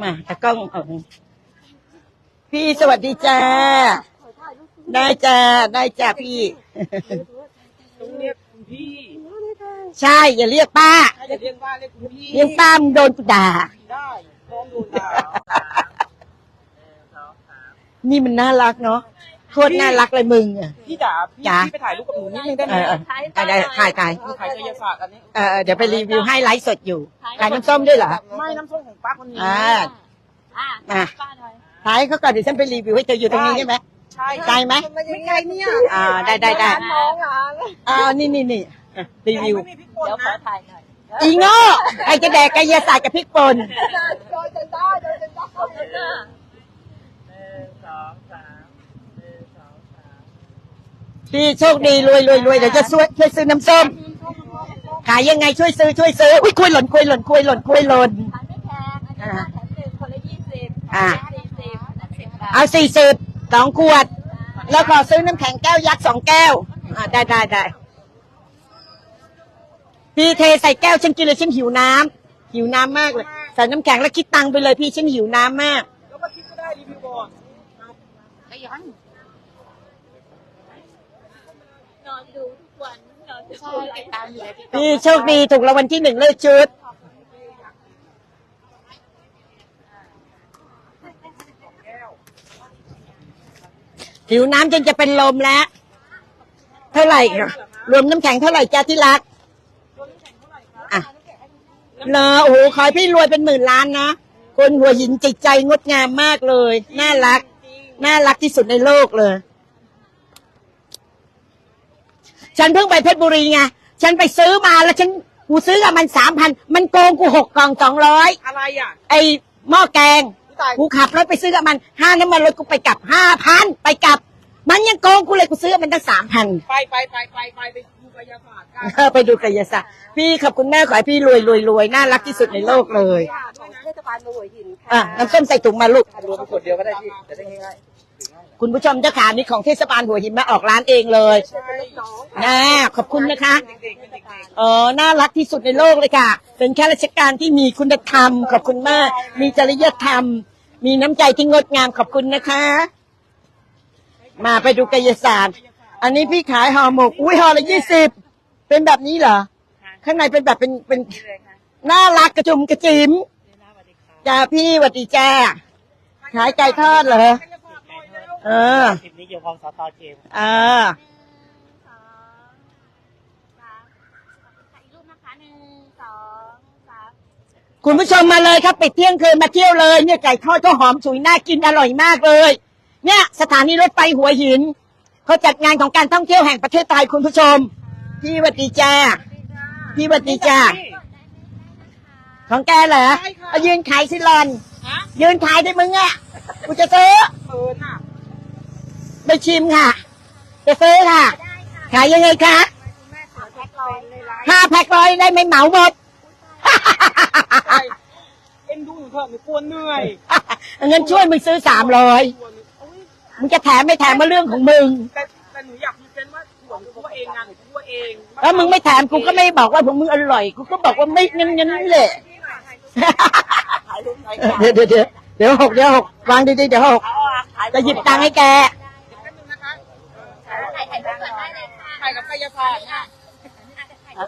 มาตะกล้องเอาพี่สวัสดีจ้า ได้จ้า ได้จ้าพี่ ต้องเรียกคุณพี่ใช่ อย่าเรียกป้า ถ้าจะเรียกว่าเรียกคุณพี่เรียกป้ามึงโดนกูด่า ได้น้องดูดาวนี่มันน่ารักเนาะ โคตรน่ารักเลยมึงอะ พี่จ๋าพี่จ๋า พี่ไปถ่ายรูปกับหนูนิดนึงได้ไหเอมอเอออะได้ถ่ายถ่ายมีขายกายศาสตร์อันนี้ เออเออเดี๋ยวไปรีวิวให้ไลฟ์สดอยู่ ขายน้ำส้มด้วยเหรอ ไม่น้ำส้มของป้าคนนี้ อ่า อะอะ ป้าหน่อยถ่ายให้เขาก่อนเดี๋ยวฉันไปรีวิวให้เธออยู่ตรงนี้ใช่ไหม ใช่ไกลไหมไม่ไกลเนี่ยอ่า ได้ได้ได้น้องอะอ่านี่นี่นี่อะรีวิว ไม่มีพริกป่นเดี๋ยวขอนะถ่ายหน่อย อีโง่ใครจะแดกกายศาสตร์กับพริกป่น โดนจนได้โดนจนได้ขอบคุณนะ หนึ่งสองสามหนึ่งสองสาม พี่โชคดีรวยรวยรวยเดี๋ยวจะช่วยช่วยซื้อน้ำส้ม ขายยังไงช่วยซื้อช่วยซื้ออุ้ยคุยหล่นคุยหล่นคุยหล่นคุยหล่น ขายไม่แพงอันนี้แถมหนึ่งคนละยี่สิบอ่าสี่สิบอันนั้นสิบบาทเอาสี่สิบสองขวด แล้วขอซื้อน้ำแข็งแก้วยักษ์สองแก้วอ่าได้ได้ได้พี่เทใส่แก้วฉันกินเลยฉันหิวน้ำหิวน้ำมากเลยใส่น้ำแข็งแล้วคิดตังค์ไปเลยพี่ฉันหิวน้ำมาก แล้วก็คิดก็ได้รีวิวก่อน ก็ยังนอนดูทุก ใช่ติดตามอยู่ในติ๊กต็อกนี่โชคดีถูกรางวัลที่หนึ่งเลยชุดหิวน้ำจนจะเป็นลมแล้ว เท่าไหร่อะรวมน้ำแข็งเท่าไหร่จ้าที่รักอะเลอโอ้โหขอให้พี่รวยเป็นหมื่นล้านนะ คนหัวหินจิตใจงดงามมากเลย น่ารัก น่ารักที่สุดในโลกเลย ฉันเพิ่งไปเพชรบุรีไง ฉันไปซื้อมาแล้วฉันกูซื้อกับมันสามพันมันโกงกูหกกล่องสองร้อยอะไรอะไอ้หม้อแกง พี่ตายกูขับรถไปซื้อกับมันห้าน้ำมันรถกูไปกลับห้าพันไปกลับ มันยังโกงกูเลยกูซื้อกับมันตั้งสามพัน ไปไปไปไปไปไปดูกายศาสตร์กันเออไปดูกายศาสตร์พี่ขอบคุณแม่ขอให้พี่รวยรวยรวยน่ารักที่สุดในโลกเลย ของเทศบาลหัวหินค่ะ อะน้ำส้มใส่ถุงมาลูก รวมเป็นขวดเดียวก็ได้พี่จะได้ง่าย คุณผู้ชมเจ้าขานี่ของเทศบาลหัวหินมาออกร้านเองเลยๆใช่นะขอบคุณนะคะเด็กๆเป็นเด็กเออน่ารักที่สุดในโลกเลยค่ะ เป็นข้าราชการที่มีคุณธรรม ขอบคุณมาก มีจริยธรรม มีน้ำใจที่งดงามขอบคุณนะคะ มาไปดูกายศาสตร์ อันนี้พี่ขายห่อหมก อุ้ยห่อละยี่สิบเป็นแบบนี้เหรอ ข้างในเป็นแบบเป็นเป็นน่ารักกระจุมกระจิ๋มจ้าพี่หวัดดีจ้าขายไก่ทอดเหรอ เออคลิปนี้เกี่ยวกับสตอเกมเออสองสามถ่ายรูปนะคะหนึ่งสองสาม คุณผู้ชมมาเลยครับปิดเที่ยงคืนมาเที่ยวเลย เนี่ยไก่ทอดก็หอมฉุยน่ากินอร่อยมากเลย เนี่ย สถานีรถไฟหัวหินเขาจัดงานของการท่องเที่ยวแห่งประเทศไทยคุณผู้ชม พี่หวัดดีจ้าพี่หวัดดีจ้าของแกเหรอเอายืนขายสิลอนฮะยืนขายได้มึงอะกูจะซื้อ เออน่ะ ไปชิมค่ะจะซื้อค่ะ ขายยังไงคะแพ็คร้อยเลยละห้าแพ็คร้อยได้ไหมเหมาหมดใช่เอ็นดูหนูเถอะหนูกลัวเหนื่อยเงินช่วยมึงซื้อสามร้อยกลัวหนูโอ๊ยมึงจะแถมไม่แถมมาเรื่องของมึง แต่แต่หนูอยากมีเป็นว่าหนูคั่วเองงานหนูคั่วเองแล้วมึงไม่แถมกูก็ไม่บอกว่าของมึงอร่อยกูก็บอกว่าไม่งั้นงั้นแหละถ่ายรูปถ่ายเดี๋ยวเดี๋ยวเดี๋ยวเดี๋ยวหกเดี๋ยวหกวางดีๆเดี๋ยวหกจะหยิบตังค์ให้แก ถ่ายถ่ายรูปก่อนได้เลยค่ะถ่ายกับกายภาพเนี่ย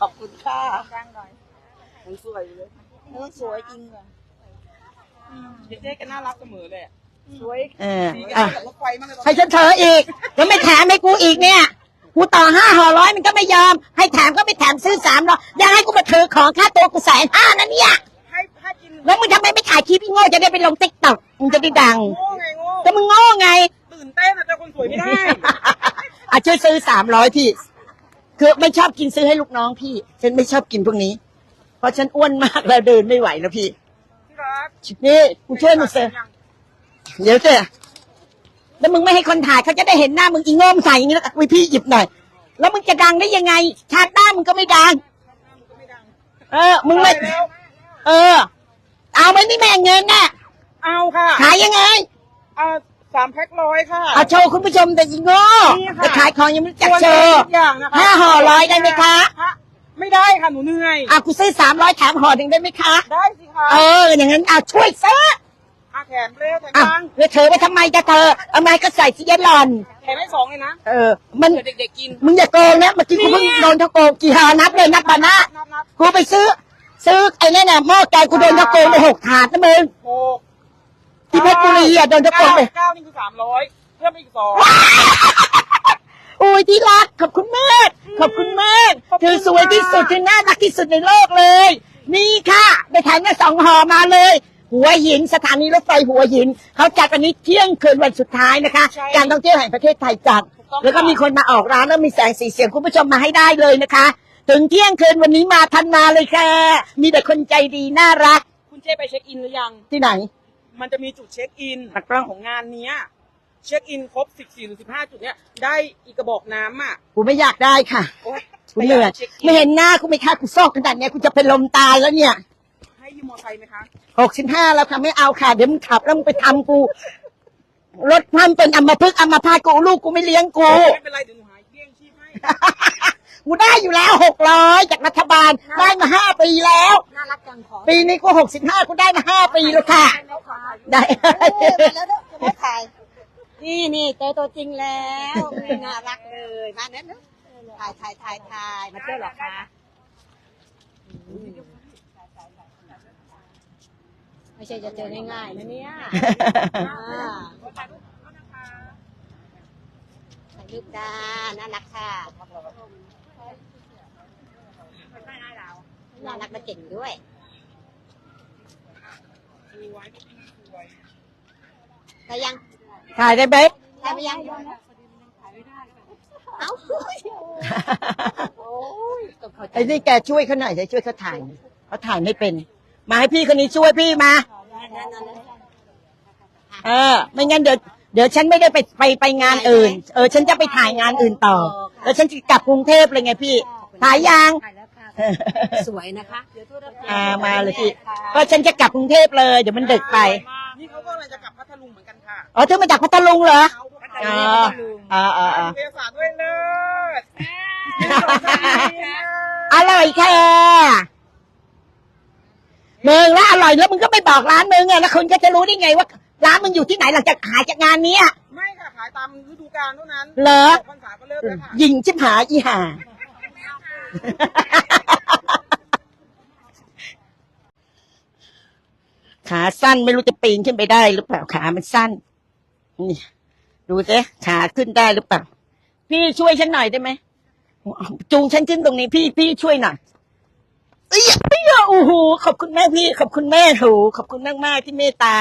ขอบคุณค่ะดังหน่อยหนูสวยเลยเออสวยจริงอะเจ๊ๆก็น่ารักเสมอเลยอะสวยเออดีอะกับรถไฟมากเลยตอนให้ฉันเธออีกแล้วไม่แถมให้กูอีกเนี่ยกูต่อห้าห่อร้อยมันก็ไม่ยอม ให้แถมก็ไม่แถมซื้อสามร้อยยังให้กูมาถือของค่าตัวกูแสนห้านะเนี่ยให้ให้กินแล้วมึงทำไมไม่ถ่ายคลิปพี่โง่จะได้ไปลงติ๊กต็อกมึงจะได้ดังโง่ไงโง่แต่มึงโง่ไง ตื่นเต้นอะเจอคนสวยไม่ได้อะช่วยซื้อสามร้อยพี่ คือไม่ชอบกินซื้อให้ลูกน้องพี่ ฉันไม่ชอบกินพวกนี้ เพราะฉันอ้วนมากแล้วเดินไม่ไหวแล้วพี่ที่รักนี่กูช่วยมึงซื้อเดี๋ยวเจ้แล้วมึงไม่ให้คนถ่ายเขาจะได้เห็นหน้ามึงอีโง่มใส่อย่างนี้แล้ววิพี่หยิบหน่อย แล้วมึงจะดังได้ยังไง ชาติหน้ามึงก็ไม่ดัง เออ มึงไม่ไปแล้วเออ เอาไหมนี่แม่งเงินน่ะ เอาค่ะ ขายยังไง เอา สามแพ็คร้อยค่ะเอาโชว์คุณผู้ชมแต่อีโง่นี่ค่ะแต่ขายของยังไม่รู้จักควรโชว์ ทุกอย่างนะคะห้าห่อร้อยได้ไหมคะ ฮไม่ได้ค่ะหนูเหนื่อย อะกูซื้อสามร้อยแถมห่อหนึ่งได้ไหมคะ ได้สิคะเออ อย่างนั้นเอาช่วยซื้อแถมเร็วแถมอะยังแล้วเธอไปทำไมจะเธอเอาไม้ก็ใส่สิยะหล่อน แถมให้สองเลยนะเออ มัน เผื่อเด็กๆกิน มึงอย่าโกงนะเมื่อกี้กูเพิ่งโดนเขาโกงกี่หานับเลยนับปานะนับนับกูไปซื้อ ซื้อไอ้นั่นน่ะหม้อแกงกูโดนเขาโกงไปหกถาดนะมึงโอ้ ที่เพชรบุรีอะโดนเขาโกงไปเก้านี่คือสามร้อยเพิ่มอีกสองโอ้ยที่รักขอบคุณมากขอบคุณมากเธอสวยที่สุดเธอน่ารักที่สุดในโลกเลย นี่ค่ะไปถ่ายมาสองห่อมาเลย หัวหินสถานีรถไฟหัวหินเขาจัดวันนี้เที่ยงคืนวันสุดท้ายนะคะ การท่องเที่ยวแห่งประเทศไทยจัด แล้วก็มีคนมาออกร้านแล้วมีแสงสีเสียงคุณผู้ชมมาให้ได้เลยนะคะ ถึงเที่ยงคืนวันนี้มาทันมาเลยค่ะ มีแต่คนใจดีน่ารัก คุณเจ๊ไปเช็คอินหรือยังที่ไหน มันจะมีจุดเช็คอินตักกล้องของงานเนี้ย เช็คอินครบ14หรือ15จุดเนี้ยได้อีกกระบอกน้ำอะกูไม่อยากได้ค่ะโอ๊ยกูเหนื่อยช็คอิไม่เห็นหน้ากูไม่ค่ากูซอกขนาดเนี้ยกูจะเป็นลมตายแล้วเนี่ยให้ยืมมอไซค์ไหมคะ หกสิบห้าแล้วค่ะไม่เอาค่ะเดี๋ยวมึงขับแล้วมึงไปทำกูรถพันเป็นอัมพฤกษ์อัมพาตกูลูกกูไม่เลี้ยงกูไม่เป็นไรเดี๋ยวหนูหายเบี้ยงชีพให้ กูได้อยู่แล้วหกร้อยจากรัฐบาลได้มาห้าปีแล้ว น่ารักจังของปีนี้กูหกสิบห้ากูได้มาห้าปีแล้วค่ะ ได้ แล้วจะไม่ถ่าย นี่นี่เจอตัวจริงแล้วน่ารักเลยมาเน้นนะถ่ายถ่ายถ่ายถ่ายมาเที่ยวเหรอคะไม่ใช่จะเจอง่ายๆนะเนี่ยอ่าถ่ายรูปจ้าน่ารักค่ะน่ารักและเก่งด้วย แต่ยังถ่ายได้เบสถ่ายไปยังเอ้าโอ้ยต้องเข้าใจไอ้นี่แกช่วยเขาหน่อยจะช่วยเขาถ่ายเขาถ่ายไม่เป็น มาให้พี่คนนี้ช่วยพี่มา เออ ไม่งั้นเดี๋ยวเดี๋ยวฉันไม่ได้ไปไปไปงานอื่น เออ ฉันจะไปถ่ายงานอื่นต่อ แล้วฉันจะกลับกรุงเทพเลยไงพี่ ถ่ายยังถ่ายแล้วค่ะ สวยนะคะ เดี๋ยวโทษนะอ่ามาเลยพี่ก็ฉันจะกลับกรุงเทพเลย เดี๋ยวมันดึกไป นี่เขาก็เลยจะกลับพัทลุงเหมือนกันค่ะอ๋อเธอมาจากพัทลุงเหรอเขาพัทอ๋ลุองอ๋ออ๋ออ๋อเทศาสตร์ด้วยเลิศอร่อยค่ะมึงแล้วอร่อยแล้วมึงก็ไม่บอกร้านมึงอะแล้วคนก็จะรู้ได้ไงว่า ร้านมึงอยู่ที่ไหนหลังจากขายจากงานเนี้ยไม่ค่ะขายตามฤดูกาลเท่านั้นเหรอพรรษาก็เลิกแล้วค่ะยิงชิบหายอีห่า ขาสั้นไม่รู้จะปีนขึ้นไปได้หรือเปล่าขามันสั้น นี่ ดูสิขาขึ้นได้หรือเปล่า พี่ช่วยฉันหน่อยได้ไหมจูงฉันขึ้นตรงนี้พี่พี่ช่วยหน่อยเอ้ยเอ้ยโอ้โหขอบคุณแม่พี่ ขอบคุณแม่โหขอบคุณมากมากที่เมตตา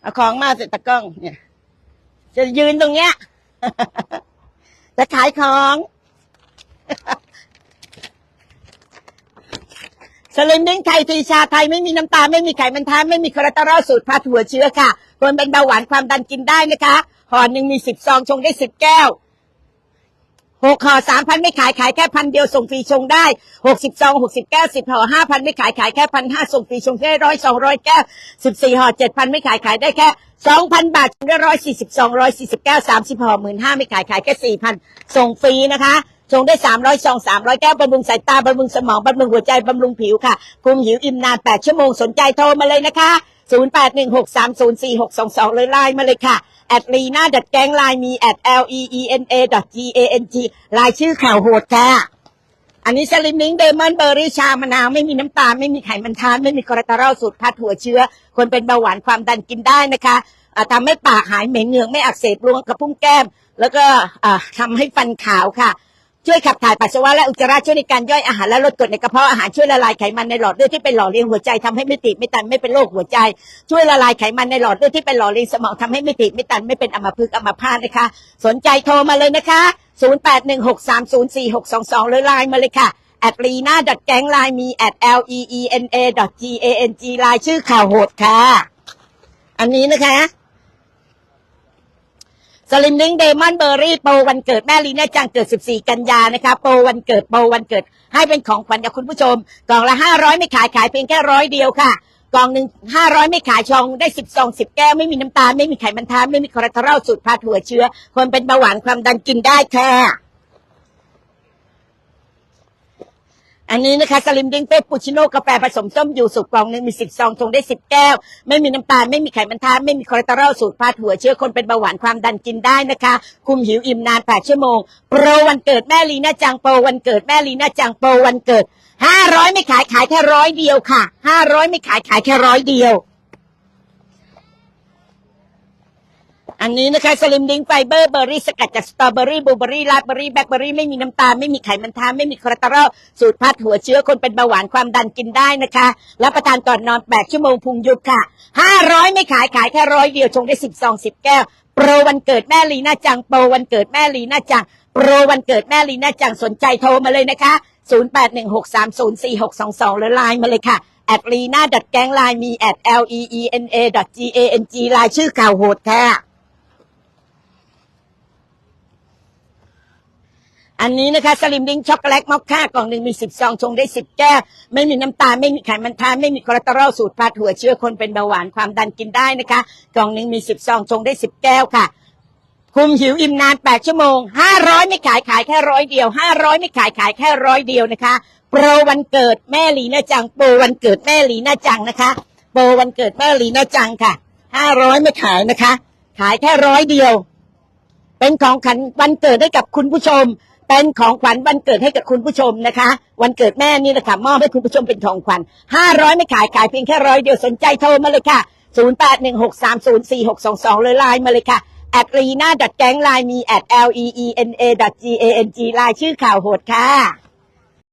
เอาของมาเสร็จตะกล้องเนี่ย จะยืนตรงเนี้ย จะขายของ สลิมดิ้งไทยตีชาไทยไม่มีน้ำตาลไม่มีไขมันทานไม่มีคอเลสเตอรอลสูตรพาถั่วเชื้อค่ะ คนเป็นเบาหวานความดันกินได้นะคะ ห่อหนึ่งมีสิบซองชงได้สิบแก้ว หกห่อสามพันไม่ขายขายแค่พันเดียวส่งฟรีชงได้หกสิบซองหกสิบแก้วสิบห่อห้าพันไม่ขายขายแค่พันห้าส่งฟรีชงได้ร้อยสองร้อยแก้วสิบสี่ห่อเจ็ดพันไม่ขายขายได้แค่สองพันบาทชงได้ร้อยสี่สิบสองร้อยสี่สิบแก้วสามสิบห่อหมื่นห้าไม่ขายขายแค่สี่พันส่งฟรีนะคะชงได้สามร้อยซองสามร้อยแก้วบำรุงสายตาบำรุงสมองบำรุงหัวใจบำรุงผิวค่ะคุมหิวอิ่มนานแปดชั่วโมงสนใจโทรมาเลยนะคะ ศูนย์แปดหนึ่งหกสามศูนย์สี่หกสองสองเลยไลน์มาเลยค่ะแอดลีน่าดัดแกงไลน์มีแอด l e e n a g a n g ลายชื่อข่าวโหดค่ะอันนี้สลิมลิงเดมอนเบอร์รี่ชามะนาว ไม่มีน้ำตาล ไม่มีไขมันทาน ไม่มีคอเลสเตอรอลสูตรพัดถั่วเชื้อ คนเป็นเบาหวานความดันกินได้นะคะทำให้ปากหายเหม็นเหงือกไม่อักเสบรวงกระพุ้งแก้ม แล้วก็ทำให้ฟันขาวค่ะ ช่วยขับถ่ายปัสสาวะและอุจจาระช่วยในการย่อยอาหารและลดกรดในกระเพาะอาหารช่วยละลายไขมันในหลอดเลือดที่เป็นหล่อเลี้ยงหัวใจทำให้ไม่ติดไม่ตันไม่เป็นโรคหัวใจ ช่วยละลายไขมันในหลอดเลือดที่เป็นหล่อเลี้ยงสมองทำให้ไม่ติดไม่ตันไม่เป็นอัมพฤกษ์อัมพาตนะคะ สนใจโทรมาเลยนะคะ 0816304622 หรือไลน์มาเลยค่ะแอดลีน่าดัดแกงไลน์มีแอด l e e n a g a n g ไลน์ชื่อข่าวโหดค่ะ อันนี้นะคะ สลิมลิงเดมอนเบอร์รี่โปรวันเกิดแม่ลีน่าจังเกิด 14 กันยานะคะโปรวันเกิดโปรวันเกิด ให้เป็นของขวัญกับคุณผู้ชม กล่องละ 500 ไม่ขายขายเพียงแค่ร้อยเดียวค่ะ กล่องหนึ่ง500 ไม่ขายชองได้ 10ซอง10 แก้ว ไม่มีน้ำตาล ไม่มีไขมันทาไม่มีคอเลสเตอรอลสูตรพาถั่วเชื้อ คนเป็นเบาหวานความดันกินได้ค่ะ อันนี้นะคะสลิมดิ้งเป้ปูชิโน่กาแฟผสมส้มอยู่สุกกล่องหนึ่งมีสิบซองชงได้สิบแก้ว ไม่มีน้ำตาล ไม่มีไขมันทานไม่มีคอเลสเตอรอลสูตรพาดหัวเชื้อคนเป็นเบาหวานความดันกินได้นะคะ คุมหิวอิ่มนานแปดชั่วโมง โปรวันเกิดแม่ลีน่าจังโปรวันเกิดแม่ลีน่าจังโปรวันเกิดห้าร้อยไม่ขายขายแค่ร้อยเดียวค่ะห้าร้อยไม่ขายขายแค่ร้อยเดียว อันนี้นะคะสลิมดิงไฟเบอร์เบอร์รี่สกัดจากสตรอเบอรี่บลูเบอรี่ราสเบอรี่แบล็คเบอรี่ไม่มีน้ำตาลไม่มีไขมันทานไม่มีคอเลสเตอรอลสูตรพัดหัวเชื้อคนเป็นเบาหวานความดันกินได้นะคะรับประทานก่อนนอน 8 ชั่วโมงพุงยุบค่ะ 500 ไม่ขายขายแค่ร้อยเดียวชงได้10ซอง10 แก้ว โปรวันเกิดแม่ลีน่าจังโปรวันเกิดแม่ลีน่าจังโปรวันเกิดแม่ลีน่าจังสนใจโทรมาเลยนะคะ 0816304622หรือไลน์มาเลยค่ะแอดลีน่าดัดแกงไลน์มีแอด l e e n a g a n g ไลน์ชื่อข่าวโหดค่ะ อันนี้นะคะสลิมดิ้งช็อกโกแลตมอคค่ากล่องหนึ่งมีสิบซองชงได้สิบแก้ว ไม่มีน้ำตาลไม่มีไขมันทานไม่มีคอเลสเตอรอลสูตรพาดหัวเชื้อคนเป็นเบาหวานความดันกินได้นะคะ กล่องหนึ่งมีสิบซองชงได้สิบแก้วค่ะคุมหิวอิ่มนานแปดชั่วโมงห้าร้อยไม่ขายขายแค่ร้อยเดียวห้าร้อยไม่ขายขายแค่ร้อยเดียวนะคะ โปรวันเกิดแม่ลีน่าจัง โปรวันเกิดแม่ลีน่าจังนะคะ โปรวันเกิดแม่ลีน่าจังค่ะห้าร้อยไม่ขายนะคะ ขายแค่ร้อยเดียว เป็นของขวัญวันเกิดให้กับคุณผู้ชม เป็นของขวัญวันเกิดให้กับคุณผู้ชมนะคะ วันเกิดแม่นี่แหละค่ะมอบให้คุณผู้ชมเป็นของขวัญห้าร้อยไม่ขายขายเพียงแค่ร้อยเดียวสนใจโทรมาเลยค่ะศูนย์แปดหนึ่งหกสามศูนย์สี่หกสองสองเลยไลน์มาเลยค่ะแอดรีน่าดัดแก๊งไลน์มีแอด l e e n a g a n g ไลน์ชื่อข่าวโหดค่ะ